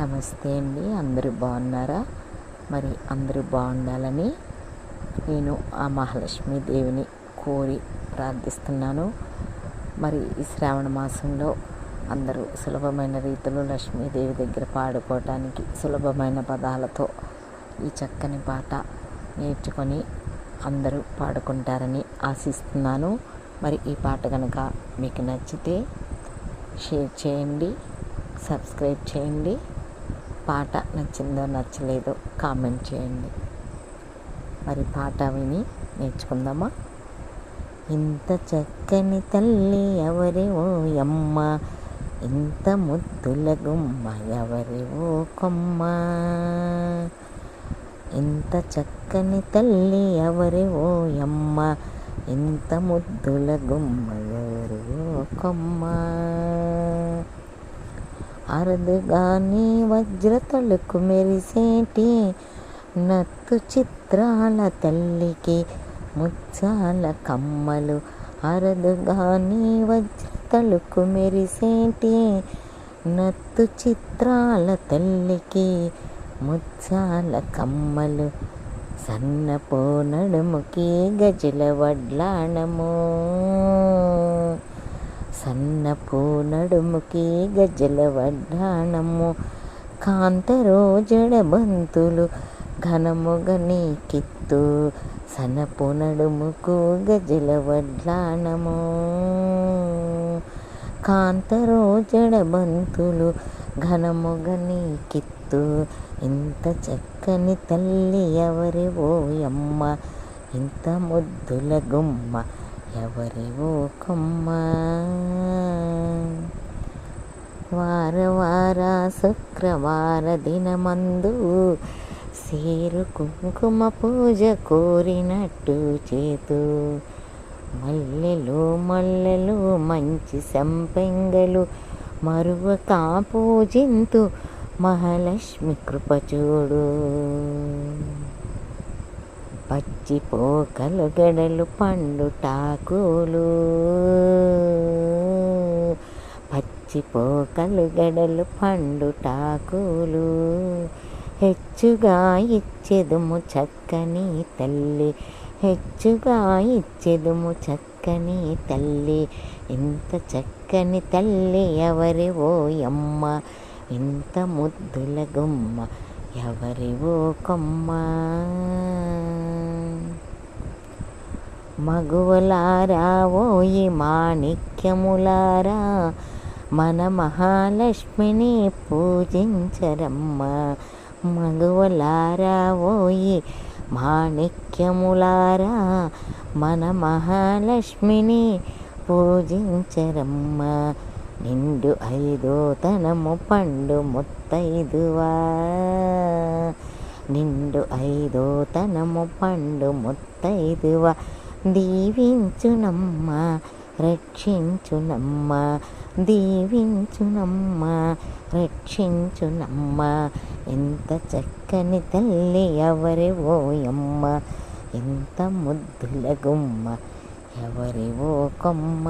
నమస్తే అండి అందరూ బాగున్నారా? మరి అందరూ బాగుండాలని నేను ఆ మహాలక్ష్మి దేవిని కోరి ప్రార్థిస్తున్నాను. మరి ఈ శ్రావణ మాసంలో అందరూ సులభమైన రీతిలో లక్ష్మీదేవి దగ్గర పాడుకోవటానికి సులభమైన పదాలతో ఈ చక్కని పాట నేర్చుకొని అందరూ పాడుకుంటారని ఆశిస్తున్నాను. మరి ఈ పాట కనుక మీకు నచ్చితే షేర్ చేయండి సబ్స్క్రైబ్ చేయండి. పాట నచ్చిందో నచ్చలేదో కామెంట్ చేయండి. మరి పాట విని నేర్చుకుందామా? ఇంత చక్కని తల్లి ఎవరి ఓ యమ్మ ఇంత ముద్దుల గుమ్మ ఎవరి ఓ కొమ్మ. ఇంత చక్కని తల్లి ఎవరి ఓ యమ్మ ఇంత ముద్దుల గుమ్మ ఎవరి ఓ కొమ్మ. అరదుగాని వజ్రతలకు మెరిసేటి నత్తు చిత్రాల తల్లికి ముచ్చాల కమ్మలు. అరదుగాని వజ్రతలకు మెరిసేటి నత్తు చిత్రాల తల్లికి ముచ్చాల కమ్మలు. సన్నపో నడుముకి గజల వడ్లాణము సన్నపు నడుముకి గజ్జల వడ్డాణము. కాంతరో జడబంతులు ఘనముగని కిత్తు సనపు నడుముకు గజల వడ్లానము కాంతరో జడబంతులు ఘనముగని కిత్తు ఇంత చక్కని తల్లి ఎవరి ఓయమ్మ? ఇంత ముద్దుల గుమ్మ ఎవరివో కొమ్మ? వార వార శుక్రవార దినమందు సేరు కుంకుమ పూజ కోరినట్టు చేతు. మల్లెలు మల్లెలు మంచి సంపెంగలు మరువక పూజింతు మహాలక్ష్మి కృపచూడు పచ్చి పోకలు గడలు పండు టాకులు పచ్చి పోకలు గడలు పండు టాకులు హెచ్చుగా ఇచ్చెదుము చక్కని తల్లి. హెచ్చుగా ఇచ్చెదుము చక్కని తల్లి. ఇంత చక్కని తల్లి ఎవరి ఓయమ్మ ఇంత ముద్దుల గుమ్మ ఎవరివో కొమ్మ? మగువలారా ఓయి మాణిక్యములారా మన మహాలక్ష్మిని పూజించరమ్మ. మగువలారా ఓయి మాణిక్యములారా మన మహాలక్ష్మిని పూజించరమ్మ. నిండు ఐదో తనము పండు ముత్తైదువా. నిండు ఐదో తనము పండు ముత్తైదువా. దీవించునమ్మా. రక్షించునమ్మ దీవించునమ్మ రక్షించునమ్మ. ఎంత చక్కని తల్లి ఎవరి ఓయమ్మ ఎంత ముద్దుల గుమ్మ ఎవరి ఓ కొమ్మ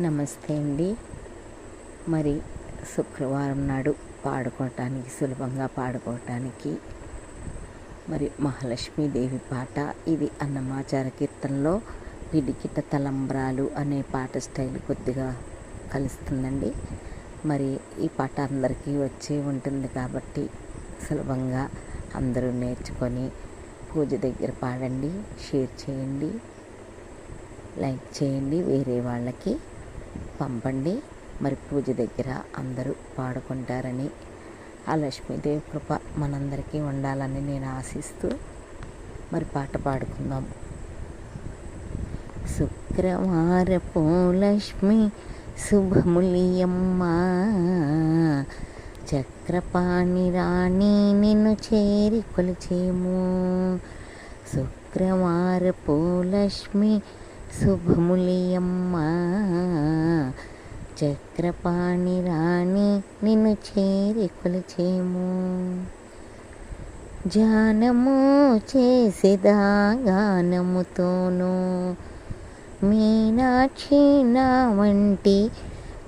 నమస్తే అండి. మరి శుక్రవారం నాడు పాడుకోవటానికి సులభంగా పాడుకోవటానికి మరి మహాలక్ష్మీదేవి పాట. ఇది అన్నమాచార కీర్తనలో పిడికిట తలంబ్రాలు అనే పాట స్టైల్ కొద్దిగా కలుస్తుందండి. మరి ఈ పాట అందరికీ వచ్చే ఉంటుంది కాబట్టి సులభంగా అందరూ నేర్చుకొని పూజ దగ్గర పాడండి షేర్ చేయండి లైక్ చేయండి వేరే వాళ్ళకి పంపండి. మరి పూజ దగ్గర అందరూ పాడుకుంటారని ఆ లక్ష్మీదేవి కృప మనందరికీ ఉండాలని నేను ఆశిస్తూ మరి పాట పాడుకుందాం. శుక్రవారపు లక్ష్మి శుభములియమ్మ చక్రపాణి రాణి నిన్ను చేరి కొలిచేము. శుక్రవారపు లక్ష్మి శుభములియమ్మ చక్రపాణి రాణి నిన్ను చేరి కొలిచేము. ధ్యానము చేసేదా గానముతోనూ? మీనాక్షి నా వంటి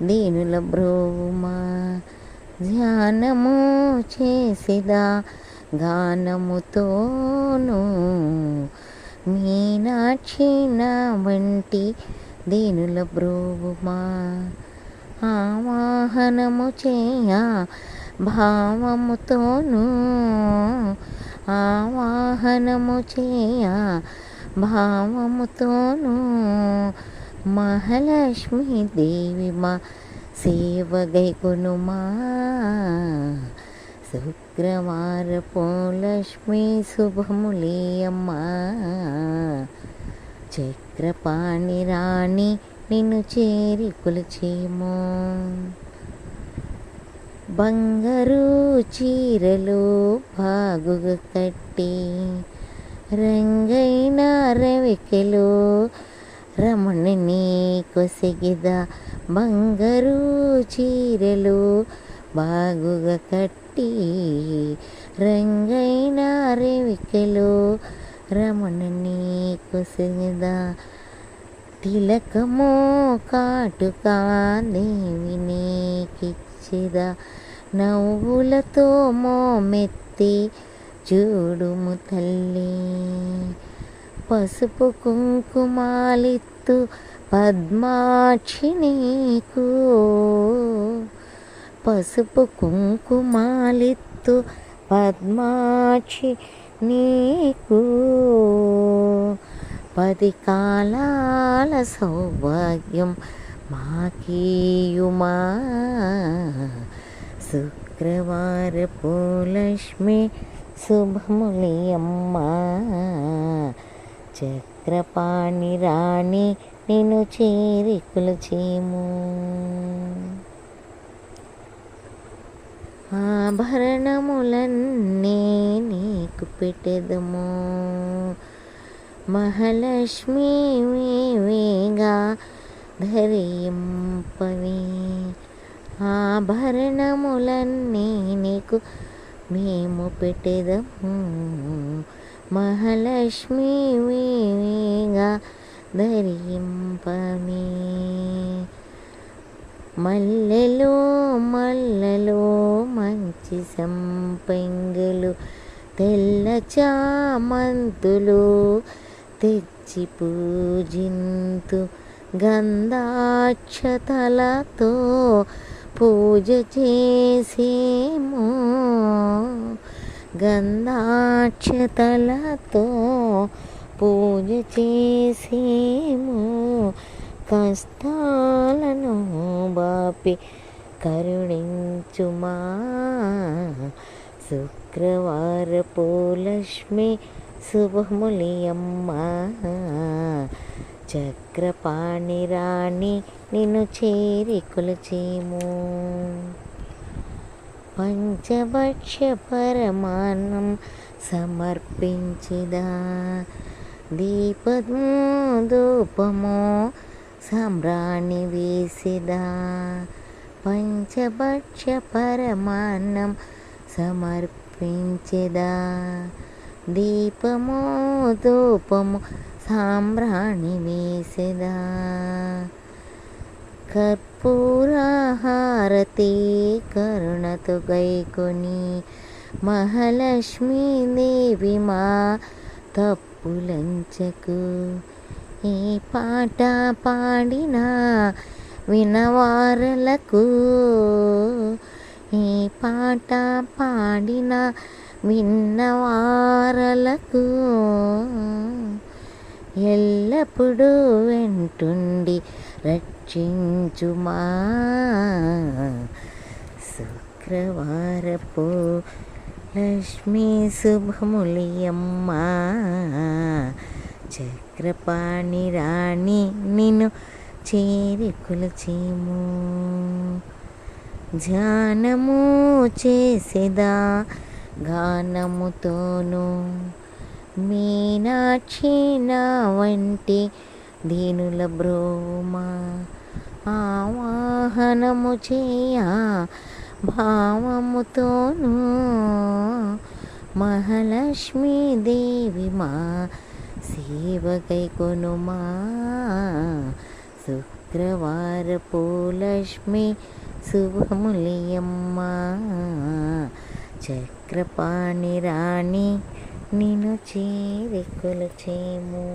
దీనుల బ్రోమా ధ్యానము చేసేదా గానముతోను? మీనాక్షి నా వంటి దీనుల బ్రోమా ఆవాహనము చేయ భావముతోను. ఆవాహనము చేయ భావముతోను. మహాలక్ష్మి దేవి మా సేవగై కొనుమా శుక్రవారపు లక్ష్మి శుభములేయమ్మా చక్రపాణి రాణి నిన్ను చేరి కొలిచేమో. బంగారు చీరలు బాగుగా కట్టి రంగైన రవికెలు రమణిని కొసగిద బంగారు చీరలు బాగుగా కట్టి రంగైన రవికెలు రమణిని కొసగిద తిలకమో కాటుకా దేవి నీకిచ్చిదా నవ్వులతో మోమెత్తి చూడుము తల్లి. పసుపు కుంకుమాలిత్తు పద్మాక్షి నీకు పసుపు కుంకుమాలిత్తు పద్మాక్షి నీకు పది కాలాల సౌభాగ్యం మాకీయుమా? శుక్రవారపు లక్ష్మి శుభములియమ్మా చక్రపాణి రాణి నిన్ను చేరి కొలిచేము. ఆభరణములన్నీ నీకు పెట్టెదము. మహాలక్ష్మి వేగా ధరింపవే ఆభరణములన్నీ నీకు మేము పెట్టెదము. మహాలక్ష్మి వేగా ధరింపమే మల్లెలో మల్లెలో మంచి సంపెంగులు తెల్ల చామంతులు తెచ్చి పూజింతు గంధాక్షతలతో పూజ చేసేమో. గంధాక్షతలతో పూజ చేసేమో. కష్టాలను బాపి కరుణించుమా. శుక్రవారపు లక్ష్మి శుభములియమ్మ చక్రపాణి రాణి నిన్ను చేరి కొలిచేము. పంచభక్ష పరమాన్నం సమర్పించిదా. దీపము ధూపము సాంబ్రాణి వేసిదా. పంచభక్ష పరమాన్నం సమర్పించిదా. దీపమో ధూపము సాంబ్రాణి వేసెదా? కర్పూరహారతి కరుణతు గైకొని మహాలక్ష్మీ దేవి మా తప్పులంచకు. ఏ పాట పాడిన వినవారలకు. ఏ పాట పాడిన విన్నవారలకు ఎల్లప్పుడూ వెంటుండి రక్షించుమా. శుక్రవారపు లక్ష్మీ శుభములియమ్మ. చక్రపాణి రాణి నిన్ను చేరి కొలిచేము. ధ్యానము చేసేదా గానముతోను మీనాక్షి నా వంటి దీనుల బ్రోమా ఆవాహనము చేయ భావముతోనూ మహాలక్ష్మీ దేవి మా సేవకై కొనుమా శుక్రవారపు లక్ష్మి శుభములియమ్మ. చక్రపాణి రాణి నిన్ను చేరి కొలచేము